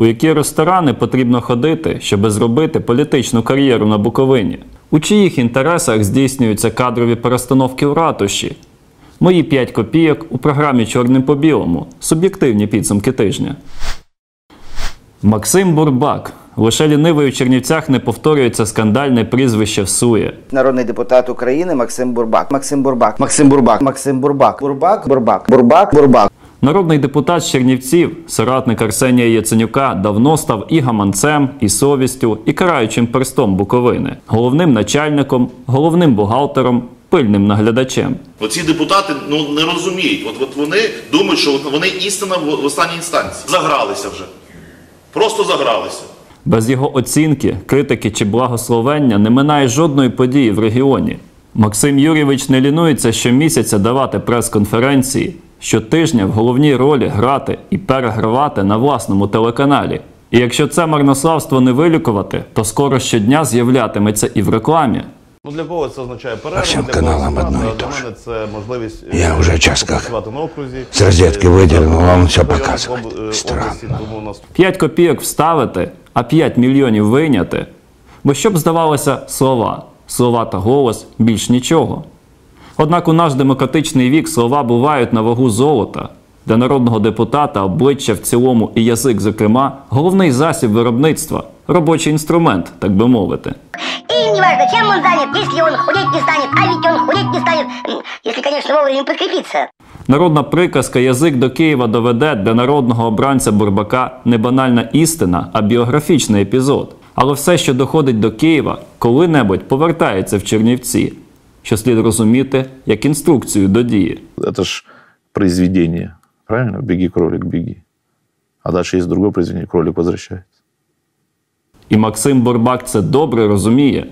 У які ресторани потрібно ходити, щоб зробити політичну кар'єру на Буковині? У чиїх інтересах здійснюються кадрові перестановки в ратуші? Мої 5 копійок у програмі Чорним по білому. Суб'єктивні підсумки тижня. Максим Бурбак. Лише лінивий у Чернівцях не повторюється скандальне прізвище всує. Народний депутат України Максим Бурбак. Максим Бурбак. Максим Бурбак. Максим Бурбак. Бурбак. Бурбак. Бурбак. Бурбак. Народний депутат з Чернівців, соратник Арсенія Яценюка, давно став і гаманцем, і совістю, і караючим перстом Буковини, головним начальником, головним бухгалтером, пильним наглядачем. Оці депутати ну не розуміють. От, от вони думають, що вони істина в, в останній інстанції. Загралися вже. Просто загралися. Без його оцінки, критики чи благословення не минає жодної події в регіоні. Максим Юрійович не лінується щомісяця давати прес-конференції, щотижня в головній ролі грати і перегравати на власному телеканалі. І якщо це марнославство не вилікувати, то скоро щодня з'являтиметься і в рекламі. Ну для кого це означає перерву? всім для каналам одно і для то же. мене це можливість Я е, вже час как попрацювати на окрузі. с розетки выдернул, вам все об- е, Странно. тому у нас 5 копійок вставити, а 5 мільйонів вийняти. Бо щоб здавалося слова, слова та голос більш нічого. Однак у наш демократичний вік слова бувають на вагу золота. Для народного депутата обличчя в цілому і язик, зокрема, головний засіб виробництва, робочий інструмент, так би мовити. И неважно, чем он занят, если он худеть не станет, а ведь он худеть не станет, если, конечно, вовремя подкрепиться. Народна приказка Язик до Києва доведе для народного обранця Бурбака не банальна істина, а біографічний епізод. Але все, що доходить до Києва, коли-небудь повертається в Чернівці, що слід розуміти як інструкцію до дії. это ж произведение, правильно? Беги, кролик, беги. А дальше есть другое произведение, кролик возвращается. І Максим Бурбак це добре розуміє.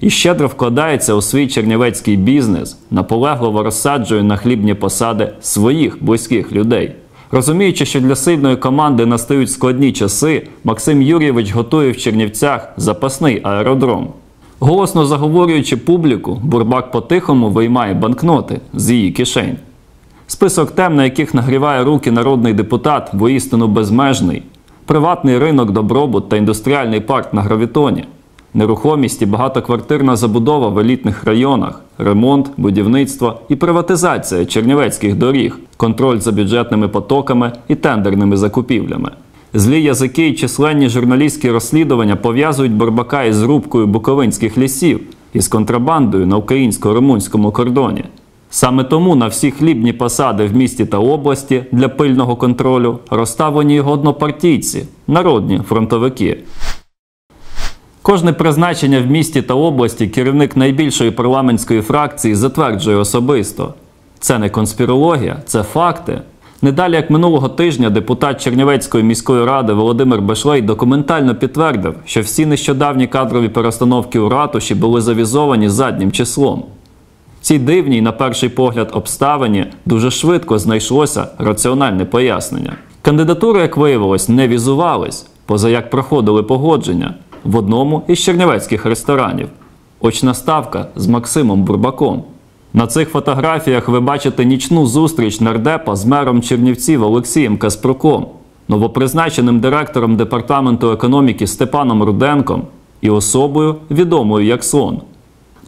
І щедро вкладається у свій чернівецький бізнес, наполегливо розсаджує на хлібні посади своїх близьких людей. Розуміючи, що для сильної команди настають складні часи, Максим Юрійович готує в Чернівцях запасний аеродром. Голосно заговорюючи публіку, Бурбак по-тихому виймає банкноти з її кишень. Список тем, на яких нагріває руки народний депутат, воістину безмежний. Приватний ринок, добробут та індустріальний парк на гравітоні, нерухомість і багатоквартирна забудова в елітних районах, ремонт, будівництво і приватизація чернівецьких доріг, контроль за бюджетними потоками і тендерними закупівлями. Злі язики і численні журналістські розслідування пов'язують Барбака із рубкою буковинських лісів і з контрабандою на українсько-румунському кордоні. Саме тому на всі хлібні посади в місті та області для пильного контролю розставлені його однопартійці, народні фронтовики. Кожне призначення в місті та області керівник найбільшої парламентської фракції затверджує особисто. Це не конспірологія, це факти. Не далі як минулого тижня депутат Чернівецької міської ради Володимир Бешлей документально підтвердив, що всі нещодавні кадрові перестановки у ратуші були завізовані заднім числом. Цій дивній, на перший погляд, обставині дуже швидко знайшлося раціональне пояснення. Кандидатури, як виявилось, не візувались, поза як проходили погодження в одному із чернівецьких ресторанів. Очна ставка з Максимом Бурбаком. На цих фотографіях ви бачите нічну зустріч нардепа з мером Чернівців Олексієм Каспруком, новопризначеним директором департаменту економіки Степаном Руденком і особою, відомою як Слон.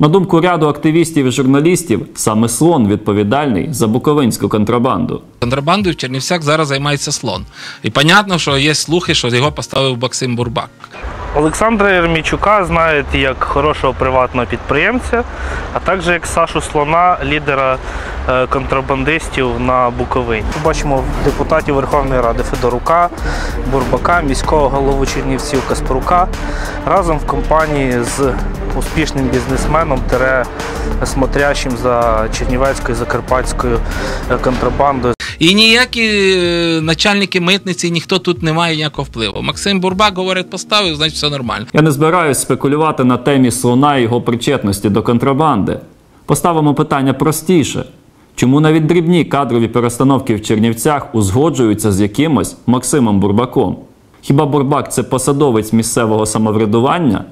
На думку ряду активістів і журналістів, саме слон відповідальний за буковинську контрабанду. Контрабандою в Чернівцях зараз займається слон. І понятно, що є слухи, що його поставив Максим Бурбак. Олександра Єрмійчука знають як хорошого приватного підприємця, а також як Сашу Слона, лідера е, контрабандистів на Буковині. Бачимо депутатів Верховної Ради Федорука, Бурбака, міського голову Чернівців Каспрука разом в компанії з успішним бізнесменом тере смотрящим за Чернівецькою Закарпатською е, контрабандою. І ніякі е, начальники митниці, ніхто тут не має ніякого впливу. Максим Бурбак говорить, поставив, значить все нормально. Я не збираюсь спекулювати на темі слона і його причетності до контрабанди. Поставимо питання простіше. Чому навіть дрібні кадрові перестановки в Чернівцях узгоджуються з якимось Максимом Бурбаком? Хіба Бурбак це посадовець місцевого самоврядування?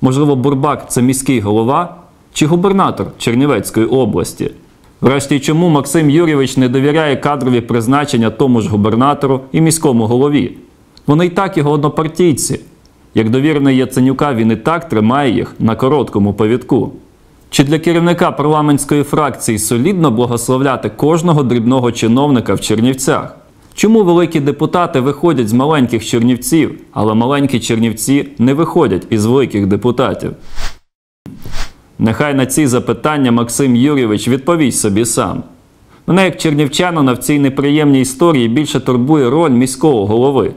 Можливо, Бурбак це міський голова чи губернатор Чернівецької області? Врешті, чому Максим Юрійович не довіряє кадрові призначення тому ж губернатору і міському голові? Вони й так його однопартійці. Як довірений Яценюка, він і так тримає їх на короткому повідку. Чи для керівника парламентської фракції солідно благословляти кожного дрібного чиновника в Чернівцях? Чому великі депутати виходять з маленьких чернівців, але маленькі чернівці не виходять із великих депутатів? Нехай на ці запитання Максим Юрійович відповість собі сам. Мене, як чернівчанина, в цій неприємній історії більше турбує роль міського голови.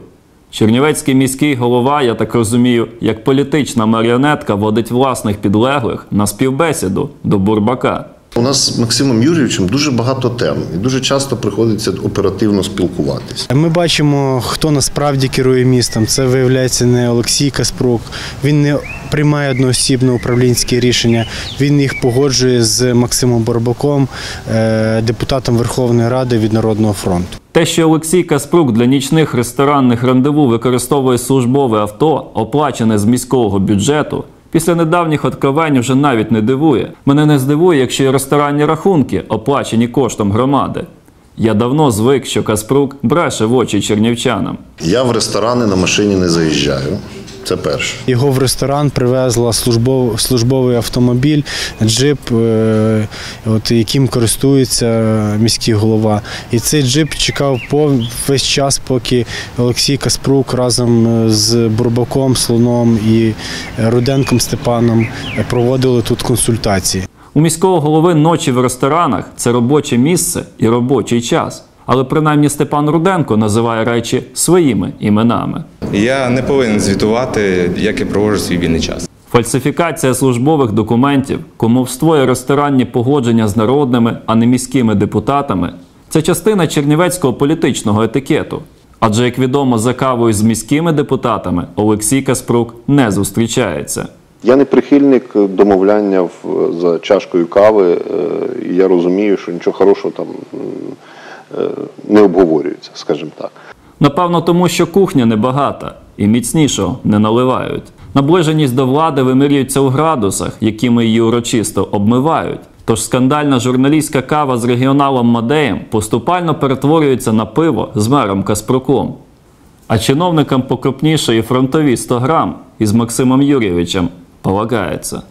Чернівецький міський голова, я так розумію, як політична маріонетка водить власних підлеглих на співбесіду до Бурбака. У нас з Максимом Юрійовичем дуже багато тем, і дуже часто приходиться оперативно спілкуватися. Ми бачимо, хто насправді керує містом. Це виявляється не Олексій Каспрук. Він не приймає одноосібно управлінські рішення. Він їх погоджує з Максимом Борбаком, е, депутатом Верховної Ради від Народного фронту. Те, що Олексій Каспрук для нічних ресторанних рандеву використовує службове авто, оплачене з міського бюджету, після недавніх откровень вже навіть не дивує. Мене не здивує, якщо і ресторанні рахунки оплачені коштом громади. Я давно звик, що Каспрук бреше в очі чернівчанам. Я в ресторани на машині не заїжджаю. Це перше. Його в ресторан привезла службов, службовий автомобіль, джип, е, от, яким користується міський голова. І цей джип чекав по весь час, поки Олексій Каспрук разом з Бурбаком, Слоном і Руденком Степаном проводили тут консультації. У міського голови ночі в ресторанах це робоче місце і робочий час. Але принаймні Степан Руденко називає речі своїми іменами. Я не повинен звітувати, як я проводжу свій вільний час. Фальсифікація службових документів, кумовство і ресторанні погодження з народними, а не міськими депутатами це частина чернівецького політичного етикету. Адже, як відомо, за кавою з міськими депутатами Олексій Каспрук не зустрічається. Я не прихильник домовляння за чашкою кави, е, і я розумію, що нічого хорошого там е, не обговорюється, скажімо так. Напевно, тому що кухня небагата і міцнішого не наливають. Наближеність до влади вимірюється у градусах, якими її урочисто обмивають. Тож скандальна журналістська кава з регіоналом Мадеєм поступально перетворюється на пиво з мером Каспруком. А чиновникам покрупніше і фронтові 100 грам із Максимом Юрійовичем полагається.